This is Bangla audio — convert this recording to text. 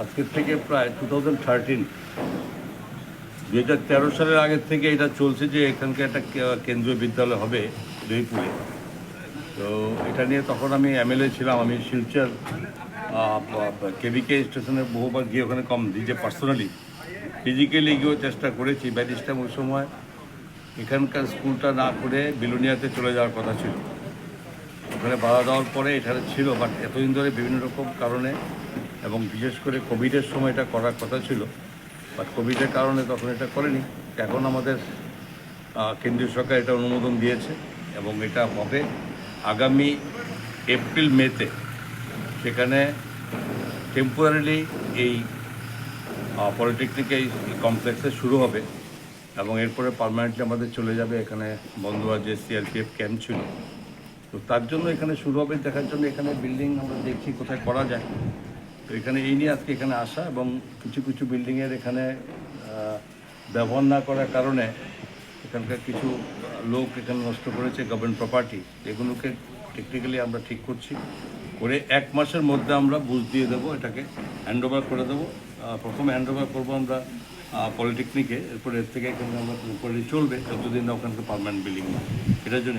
আজকের থেকে প্রায় টু থাউজেন্ড থার্টিন দু হাজার তেরো সালের আগের থেকে এটা চলছে যে এখানকার একটা কেন্দ্রীয় বিদ্যালয় হবে জয়পুরে তো এটা নিয়ে তখন আমি এমএলএ ছিলাম, আমি শিলচর কেভিকে স্টেশনে বহুবার গিয়ে ওখানে কম নিজে পার্সোনালি ফিজিক্যালি গিয়েও চেষ্টা করেছি ব্যারিস্টার ওই সময় এখানকার স্কুলটা না করে বিলোনিয়াতে চলে যাওয়ার কথা ছিল। ওখানে বাধা দেওয়ার পরে এখানে ছিল বাট এতদিন ধরে বিভিন্ন রকম কারণে এবং বিশেষ করে কোভিডের সময় এটা করার কথা ছিল বাট কোভিডের কারণে তখন এটা করেনি। এখন আমাদের কেন্দ্রীয় সরকার এটা অনুমোদন দিয়েছে এবং এটা হবে আগামী এপ্রিল মেতে সেখানে টেম্পোরারিলি এই পলিটেকনিক এই কমপ্লেক্সে শুরু হবে এবং এরপরে পার্মানেন্টলি আমাদের চলে যাবে এখানে বন্ধুয়া যে সিআরপিএফ ক্যাম্প ছিল। তো তার জন্য এখানে শুরু হবে, দেখার জন্য এখানে বিল্ডিং আমরা দেখছি কোথায় করা যায়। তো এখানে এই নিয়ে আজকে এখানে আসা এবং কিছু কিছু বিল্ডিংয়ের এখানে ব্যবহার না করার কারণে এখানকার কিছু লোক এখানে নষ্ট করেছে গভর্নমেন্ট প্রপার্টি এগুলোকে টেকনিক্যালি আমরা ঠিক করছি। করে এক মাসের মধ্যে আমরা বুঝ দিয়ে দেবো, এটাকে হ্যান্ড ওভার করে দেবো প্রথম প্রথমে হ্যান্ড ওভার করব আমরা পলিটেকনিকে এরপরে এর থেকে এখানে আমরা চলবে, যতদিন না ওখানকে পারমানেন্ট বিল্ডিং না এটার জন্য।